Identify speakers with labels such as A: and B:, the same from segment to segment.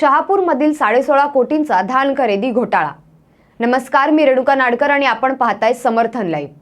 A: शहापूरमधील साडेसोळा कोटींचा धान खरेदी घोटाळा. नमस्कार मी रेणुका नाडकर आणि आपण पाहताय समर्थन लाईव्ह.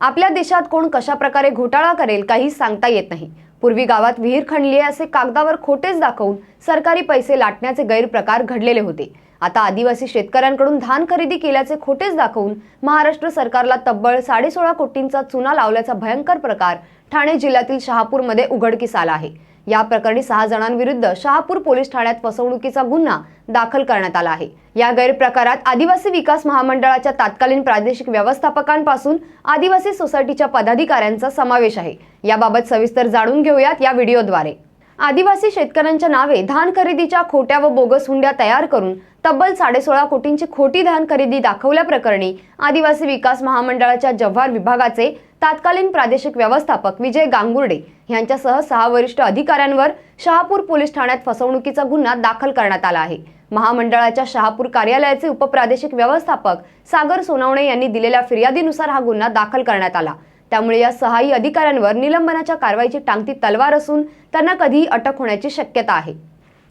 A: आपल्या देशात कोण कशा प्रकारे घोटाळा करेल काही सांगता येत नाही. पूर्वी गावात विहीर खणली आहे असे कागदावर खोटेच दाखवून सरकारी पैसे लाटण्याचे गैरप्रकार घडलेले होते. आता आदिवासी शेतकऱ्यांकडून धान खरेदी केल्याचे खोटेच दाखवून महाराष्ट्र सरकारला तब्बल साडेसोळा कोटींचा चुना लावल्याचा भयंकर प्रकार ठाणे जिल्ह्यातील शहापूरमध्ये उघडकीस आला आहे. या प्रकरणी सहा जणांविरुद्ध शहापूर पोलीस ठाण्यात फसवणुकीचा गुन्हा दाखल करण्यात आला आहे. या गैरप्रकारात आदिवासी विकास महामंडळाच्या तात्कालीन प्रादेशिक व्यवस्थापकांपासून आदिवासी सोसायटीच्या पदाधिकाऱ्यांचा समावेश आहे. याबाबत सविस्तर जाणून घेऊयात या व्हिडिओद्वारे. आदिवासी शेतकऱ्यांच्या नावे धान खरेदीच्या खोट्या व बोगस हुंड्या तयार करून तब्बल साडेसोळा कोटींची खोटी धान खरेदी दाखवल्याप्रकरणी आदिवासी विकास महामंडळाच्या जव्हार विभागाचे तात्कालीन प्रादेशिक व्यवस्थापक विजय गांगुर्डे यांच्यासह सहा वरिष्ठ अधिकाऱ्यांवर शहापूर पोलीस ठाण्यात फसवणुकीचा गुन्हा दाखल करण्यात आला आहे. महामंडळाच्या शहापूर कार्यालयाचे उपप्रादेशिक व्यवस्थापक सागर सोनावणे यांनी दिलेल्या फिर्यादीनुसार हा गुन्हा दाखल करण्यात आला. त्यामुळे या सहाही अधिकाऱ्यांवर निलंबनाच्या कारवाईची टांगती तलवार असून त्यांना कधीही अटक होण्याची शक्यता आहे.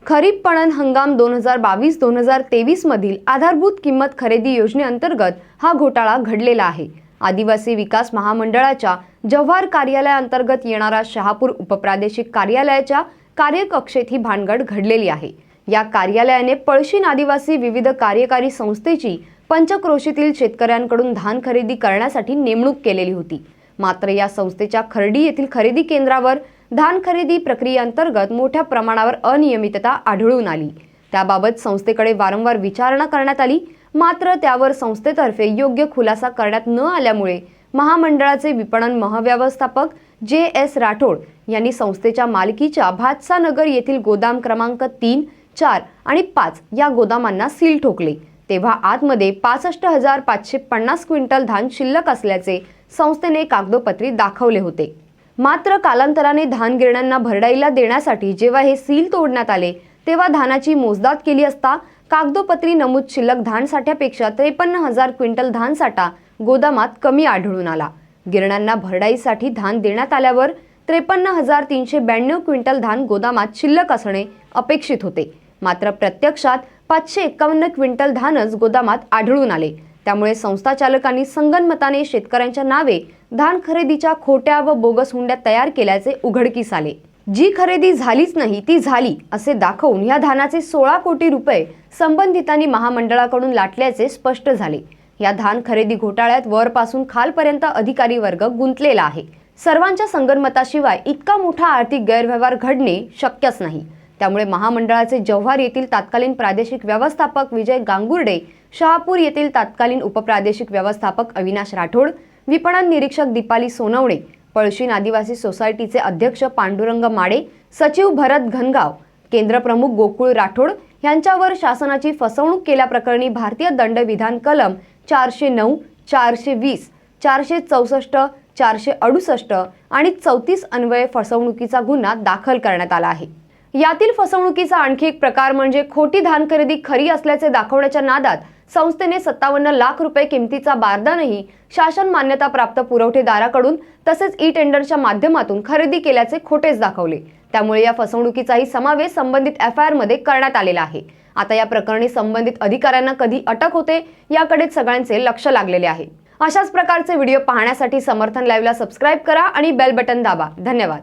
A: खरीप पणन हंगाम दोन हजार बावीस दोन हजार तेवीस मधील आधारभूत किंमत खरेदी योजनेअंतर्गत हा घोटाळा घडलेला आहे. आदिवासी विकास महामंडळाच्या जव्हार कार्यालयाअंतर्गत येणारा शहापूर उपप्रादेशिक कार्यालयाच्या कार्यकक्षेत ही भानगड घडलेली आहे. या कार्यालयाने पळशीन आदिवासी विविध कार्यकारी संस्थेची पंचक्रोशीतील शेतकऱ्यांकडून धान खरेदी करण्यासाठी नेमणूक केलेली होती. मात्र या संस्थेच्या खर्डी येथील खरेदी केंद्रावर धान खरेदी प्रक्रियेअंतर्गत मोठ्या प्रमाणावर अनियमितता आढळून आली. त्याबाबत संस्थेकडे वारंवार विचारणा करण्यात आली. मात्र त्यावर संस्थेतर्फे योग्य खुलासा करण्यात न आल्यामुळे महामंडळाचे विपणन महव्यवस्थापक जे एस राठोड यांनी संस्थेच्या मालकीच्या भातसा नगर येथील गोदाम क्रमांक तीन चार आणि पाच या गोदामांना सील ठोकले. तेव्हा आतमध्ये पासष्ट हजार पाचशे पन्नास क्विंटल धान शिल्लक असल्याचे संस्थेने कागदोपत्री दाखवले होते. मात्र कालांतराने धान गिरण्यांना भरडाईला देण्यासाठी जेव्हा हे सील तोडण्यात आले तेव्हा धानाची मोजदाद केली असता कागदोपत्री नमूद शिल्लक धान साठ्यापेक्षा त्रेपन्न हजार क्विंटल धान साठा गोदामात कमी आढळून आला. गिरण्यांना भरडाईसाठी धान देण्यात आल्यावर त्रेपन्न हजार तीनशे ब्याण्णव क्विंटल धान गोदामात शिल्लक असणे अपेक्षित होते. मात्र प्रत्यक्षात पाचशे एकावन्न क्विंटल धानच गोदामात आढळून आले. त्यामुळे संस्था चालकांनी संगनमताने शेतकऱ्यांच्या नावे धान खरेदीच्या खोट्या व बोगस हुंड्या तयार केल्याचे उघडकीस आले. जी खरेदी झालीच नाही ती झाली असे दाखवून या धानाचे सोळा कोटी रुपये संबंधितांनी महामंडळाकडून लाटल्याचे स्पष्ट झाले. या धान खरेदी घोटाळ्यात वरपासून खालपर्यंत अधिकारी वर्ग गुंतलेला आहे. सर्वांच्या संगनमताशिवाय इतका मोठा आर्थिक गैरव्यवहार घडणे शक्यच नाही. त्यामुळे महामंडळाचे जव्हार येथील तत्कालीन प्रादेशिक व्यवस्थापक विजय गांगुर्डे शहापूर येथील तत्कालीन उपप्रादेशिक व्यवस्थापक अविनाश राठोड विपणन निरीक्षक दीपाली सोनवणे पळशीन आदिवासी सोसायटीचे अध्यक्ष पांडुरंग माडे सचिव भरत घनगाव केंद्रप्रमुख गोकुळ राठोड यांच्यावर शासनाची फसवणूक केल्याप्रकरणी भारतीय दंडविधान कलम चारशे नऊ चारशे वीस चारशे चौसष्ट चारशे अडुसष्ट आणि चौतीस अन्वये फसवणुकीचा गुन्हा दाखल करण्यात आला आहे. यातील फसवणुकीचा आणखी एक प्रकार म्हणजे खोटी धान खरेदी खरी असल्याचे दाखवण्याच्या नादात संस्थेने सत्तावन्न लाख रुपये किमतीचा बारदानही शासन मान्यता प्राप्त पुरवठेदाराकडून तसेच ई टेंडरच्या माध्यमातून खरेदी केल्याचे खोटेच दाखवले. त्यामुळे या फसवणुकीचाही समावेश संबंधित एफ आय आरमध्ये करण्यात आलेला आहे. आता या प्रकरणी संबंधित अधिकाऱ्यांना कधी अटक होते याकडे सगळ्यांचे लक्ष लागलेले आहे. अशाच प्रकारचे व्हिडिओ पाहण्यासाठी समर्थन लाईव्हला सबस्क्राईब करा आणि बेल बटन दाबा. धन्यवाद.